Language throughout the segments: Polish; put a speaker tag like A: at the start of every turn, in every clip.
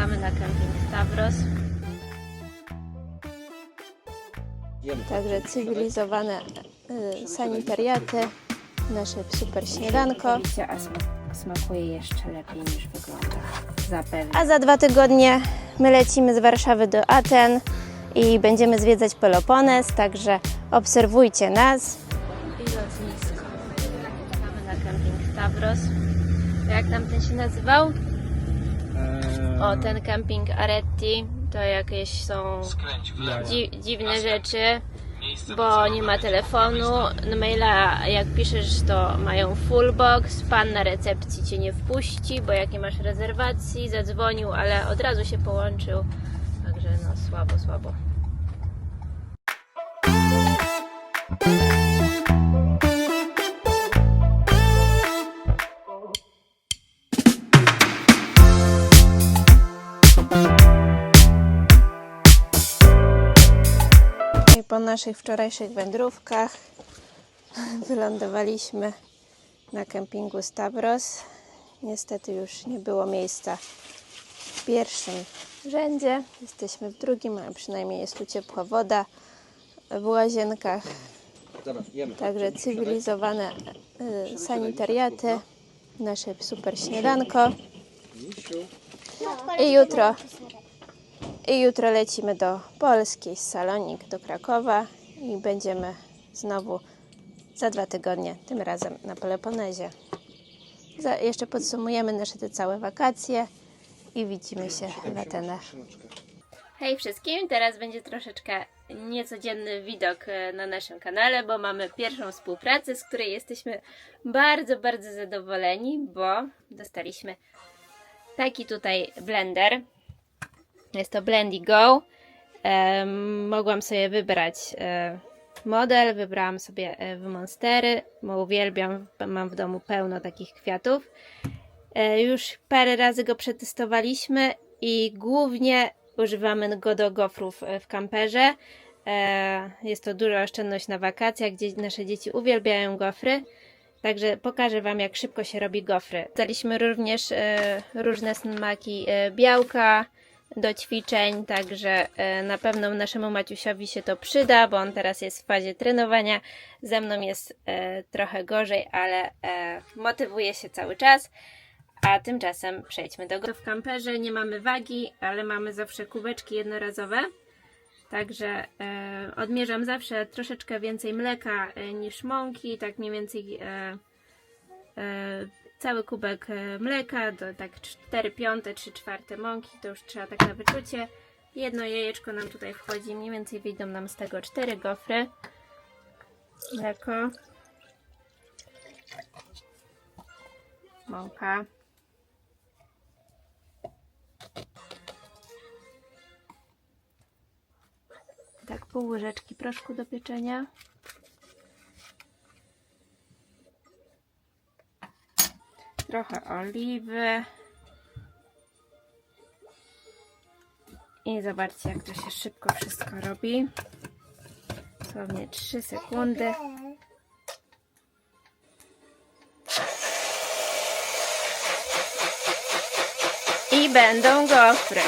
A: Czekamy na kemping Stavros. Także cywilizowane y, sanitariaty, nasze super śniadanko.
B: Oczywiście, a sma- smakuje jeszcze lepiej niż wygląda. Zapewne.
A: A za dwa tygodnie my lecimy z Warszawy do Aten i będziemy zwiedzać Pelopones, także obserwujcie nas. I lotnisko. Czekamy na kemping Stavros. Jak tam ten się nazywał? O, ten kemping Aretti to jakieś są dzi dziwne rzeczy, bo nie ma telefonu. Na maila jak piszesz to mają full box, pan na recepcji cię nie wpuści, bo jak nie masz rezerwacji, zadzwonił, ale od razu się połączył. Także no słabo, słabo. Po naszych wczorajszych wędrówkach wylądowaliśmy na kempingu Stavros. Niestety już nie było miejsca w pierwszym rzędzie. Jesteśmy w drugim, a przynajmniej jest tu ciepła woda w łazienkach. Także cywilizowane y, sanitariaty, nasze super śniadanko. I jutro, I jutro lecimy do Polski z Salonik do Krakowa i będziemy znowu za dwa tygodnie, tym razem na Peloponezie. Za, jeszcze podsumujemy nasze te całe wakacje i widzimy się w Atenach. Hej wszystkim, teraz będzie troszeczkę niecodzienny widok e, na naszym kanale, bo mamy pierwszą współpracę, z której jesteśmy bardzo, bardzo zadowoleni, bo dostaliśmy taki tutaj blender. Jest to Blendy Go. Mogłam sobie wybrać e, model, wybrałam sobie e, Monstery, bo uwielbiam, mam w domu pełno takich kwiatów. E, już parę razy go przetestowaliśmy i głównie używamy go do gofrów e, w kamperze. Jest to duża oszczędność na wakacjach, gdzie nasze dzieci uwielbiają gofry. Także pokażę Wam, jak szybko się robi gofry. Daliśmy również różne smaki białka do ćwiczeń, także e, na pewno naszemu Maciusiowi się to przyda, bo on teraz jest w fazie trenowania. Ze mną jest e, trochę gorzej, ale e, motywuje się cały czas. A tymczasem przejdźmy do go. W kamperze nie mamy wagi, ale mamy zawsze kubeczki jednorazowe. Także odmierzam zawsze troszeczkę więcej mleka niż mąki, tak mniej więcej cały kubek e, mleka, do tak 4 piąte, 3 czwarte mąki, to już trzeba tak na wyczucie. Jedno jajeczko nam tutaj wchodzi, mniej więcej wyjdą nam z tego 4 gofry. Mleko. Mąka. Tak, pół łyżeczki proszku do pieczenia. Trochę oliwy. I zobaczcie, jak to się szybko wszystko robi. Dosłownie 3 sekundy. I będą gofry.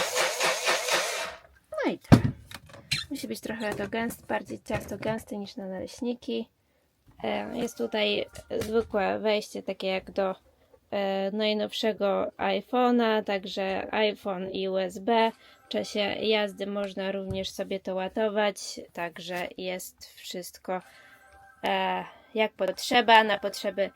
A: No i tak. Musi być trochę to gęste, bardziej ciasto gęste niż na naleśniki. E, Jest tutaj zwykłe wejście, takie jak do najnowszego iPhone'a, także iPhone i USB. W czasie jazdy można również sobie to ładować, także jest wszystko e, jak potrzeba, na potrzeby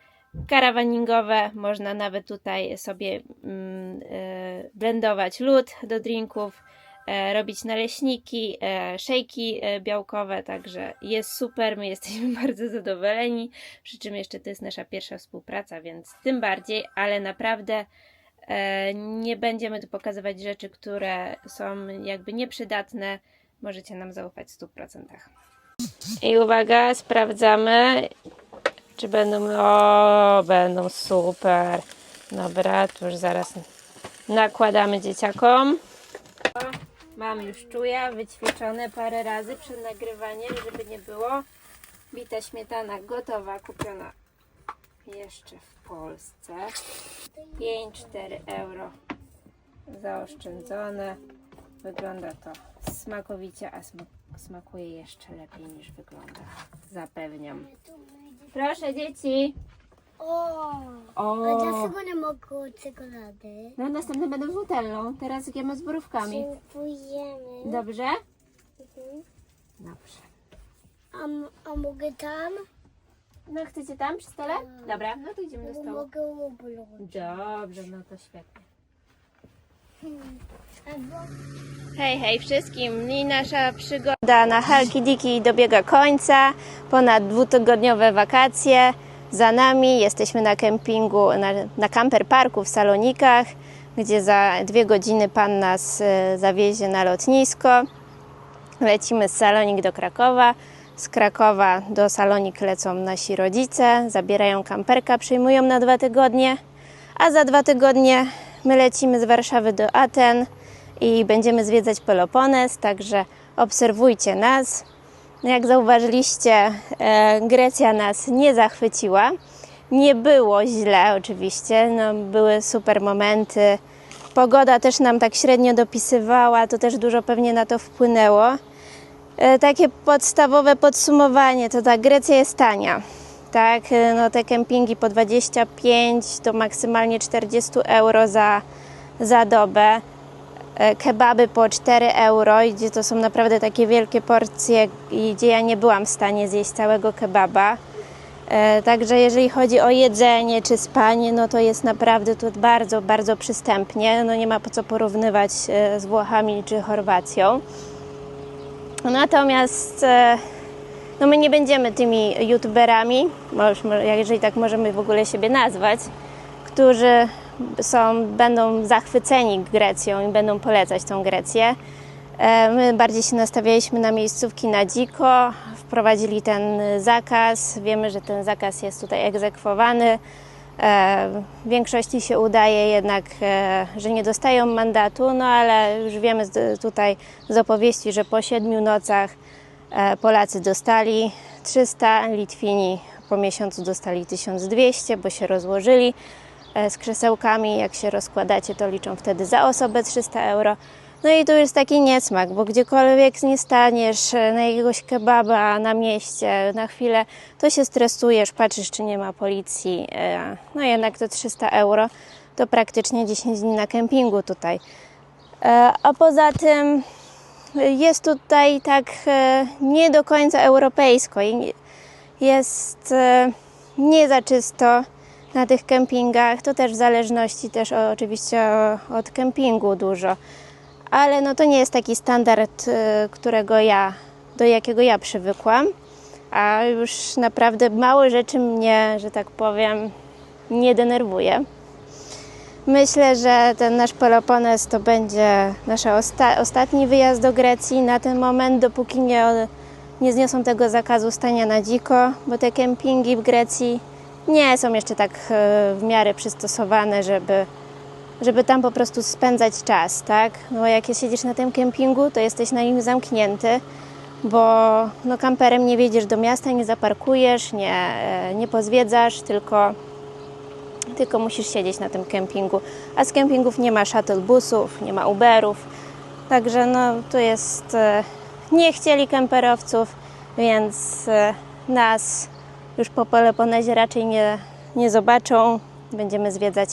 A: karawaningowe. Można nawet tutaj sobie mm, e, blendować lód do drinków, e, robić naleśniki, e, szejki e, białkowe, także jest super, my jesteśmy bardzo zadowoleni, przy czym jeszcze to jest nasza pierwsza współpraca, więc tym bardziej, ale naprawdę e, nie będziemy tu pokazywać rzeczy, które są jakby nieprzydatne, możecie nam zaufać w 100%. I uwaga, sprawdzamy, czy będą. O, będą super. Dobra, to już zaraz nakładamy dzieciakom. Mam już czuja, wyćwiczone parę razy przed nagrywaniem, żeby nie było. Bita śmietana gotowa, kupiona jeszcze w Polsce. 5-4 euro
B: zaoszczędzone. Wygląda to smakowicie, a sma- smakuje jeszcze lepiej niż wygląda. Zapewniam. Proszę dzieci.
C: O,
B: O,
C: a dlaczego nie mogą czekolady?
B: no następne będą z nutellą. Teraz jemy z borówkami.
C: Dziękujemy.
B: Dobrze?
C: Mhm.
B: Dobrze.
C: A, m- a mogę tam?
B: No chcecie tam przy stole? Dobra, no to idziemy do
C: Bo
B: stołu.
C: mogę obląć.
B: Dobrze, no to świetnie.
C: Albo
A: Hej, hej wszystkim! I nasza przygoda na Halki Diki dobiega końca. Ponad dwutygodniowe wakacje za nami. Jesteśmy na kempingu, na, na camper parku w Salonikach, gdzie za dwie godziny Pan nas e, zawiezie na lotnisko. Lecimy z Salonik do Krakowa. Z Krakowa do Salonik lecą nasi rodzice, zabierają kamperka, przyjmują na dwa tygodnie, a za dwa tygodnie my lecimy z Warszawy do Aten i będziemy zwiedzać Pelopones, także obserwujcie nas. Jak zauważyliście, e, Grecja nas nie zachwyciła. Nie było źle, oczywiście, no, były super momenty. Pogoda też nam tak średnio dopisywała, to też dużo pewnie na to wpłynęło. E, Takie podstawowe podsumowanie to ta Grecja jest tania. Tak, e, no te kempingi po 25 do maksymalnie 40 euro za, za dobę. E, Kebaby po 4 euro, i gdzie to są naprawdę takie wielkie porcje, i gdzie ja nie byłam w stanie zjeść całego kebaba. E, Także jeżeli chodzi o jedzenie czy spanie, no to jest naprawdę tu bardzo, bardzo przystępnie. No nie ma po co porównywać e, z Włochami czy Chorwacją. Natomiast no my nie będziemy tymi youtuberami, jeżeli tak możemy w ogóle siebie nazwać, którzy są, będą zachwyceni Grecją i będą polecać tą Grecję. E, My bardziej się nastawialiśmy na miejscówki na dziko, wprowadzili ten zakaz. Wiemy, że ten zakaz jest tutaj egzekwowany. E, W większości się udaje jednak, e, że nie dostają mandatu, no ale już wiemy tutaj z opowieści, że po siedmiu nocach Polacy dostali 300, Litwini po miesiącu dostali 1200, bo się rozłożyli z krzesełkami. Jak się rozkładacie, to liczą wtedy za osobę 300 euro. No i tu jest taki niesmak, bo gdziekolwiek nie staniesz e, na jakiegoś kebaba na mieście, na chwilę, to się stresujesz, patrzysz, czy nie ma policji. e, No jednak to 300 euro to praktycznie 10 dni na kempingu tutaj. E, A poza tym jest tutaj tak e, nie do końca europejsko i jest e, nie za czysto na tych kempingach. To też w zależności też oczywiście od kempingu dużo. Ale no to nie jest taki standard, e, którego ja, do jakiego ja przywykłam. A już naprawdę mało rzeczy mnie, że tak powiem, nie denerwuje. Myślę, że ten nasz Pelopones to będzie nasz osta- ostatni wyjazd do Grecji na ten moment, dopóki nie, nie zniosą tego zakazu stania na dziko, bo te kempingi w Grecji nie są jeszcze tak e, w miarę przystosowane, żeby, żeby tam po prostu spędzać czas, tak? No bo jak siedzisz na tym kempingu, to jesteś na nim zamknięty, bo no, kamperem nie wjedziesz do miasta, nie zaparkujesz, nie, e, nie pozwiedzasz, tylko tylko musisz siedzieć na tym kempingu. A z kempingów nie ma shuttlebusów, nie ma Uberów. Także no tu jest. e, Nie chcieli kemperowców, więc nas już po Peloponezie raczej nie, nie zobaczą. Będziemy zwiedzać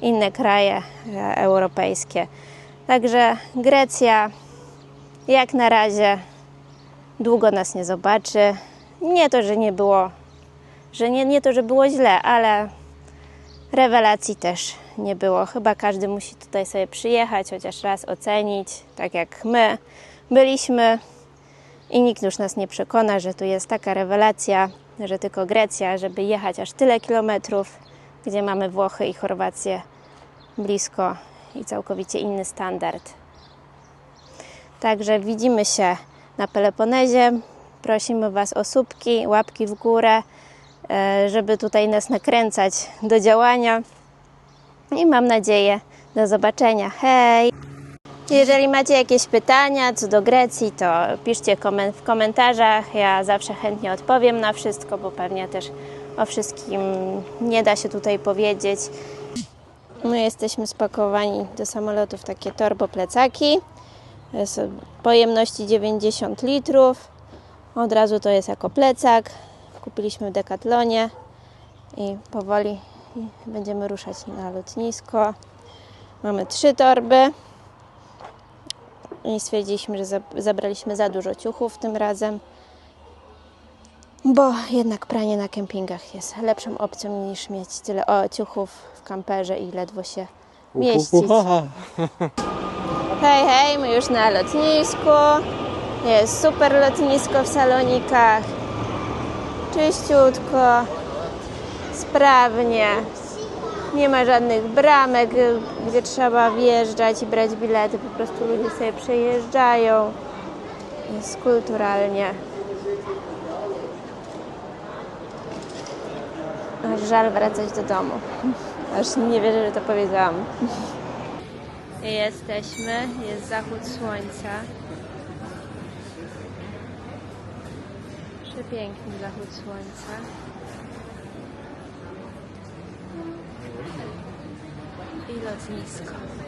A: inne kraje e, europejskie. Także Grecja jak na razie długo nas nie zobaczy. Nie to, że nie było, że nie, nie to, że było źle, ale Rewelacji też nie było. Chyba każdy musi tutaj sobie przyjechać, chociaż raz ocenić, tak jak my byliśmy. I nikt już nas nie przekona, że tu jest taka rewelacja, że tylko Grecja, żeby jechać aż tyle kilometrów, gdzie mamy Włochy i Chorwację blisko i całkowicie inny standard. Także widzimy się na Peloponezie. Prosimy Was o słupki, łapki w górę e, żeby tutaj nas nakręcać do działania. I mam nadzieję, do zobaczenia. Hej! Jeżeli macie jakieś pytania co do Grecji, to piszcie w komentarzach. Ja zawsze chętnie odpowiem na wszystko, bo pewnie też o wszystkim nie da się tutaj powiedzieć. My jesteśmy spakowani do samolotu w takie torbo plecaki. Pojemności 90 litrów. Od razu to jest jako plecak. Kupiliśmy w Decathlonie i powoli będziemy ruszać na lotnisko. Mamy trzy torby i stwierdziliśmy, że za- zabraliśmy za dużo ciuchów tym razem, bo jednak pranie na kempingach jest lepszą opcją niż mieć tyle o, ciuchów w kamperze i ledwo się mieścić. Hej, hej, my już na lotnisku. Jest super lotnisko w salonikach. Czyściutko, sprawnie. Nie ma żadnych bramek, y, gdzie trzeba wjeżdżać i brać bilety. Po prostu ludzie sobie przejeżdżają. Jest kulturalnie. Aż żal wracać do domu. Aż nie wierzę, że to powiedziałam. Jesteśmy, jest zachód słońca. Przepiękny zachód słońca. I lotnisko.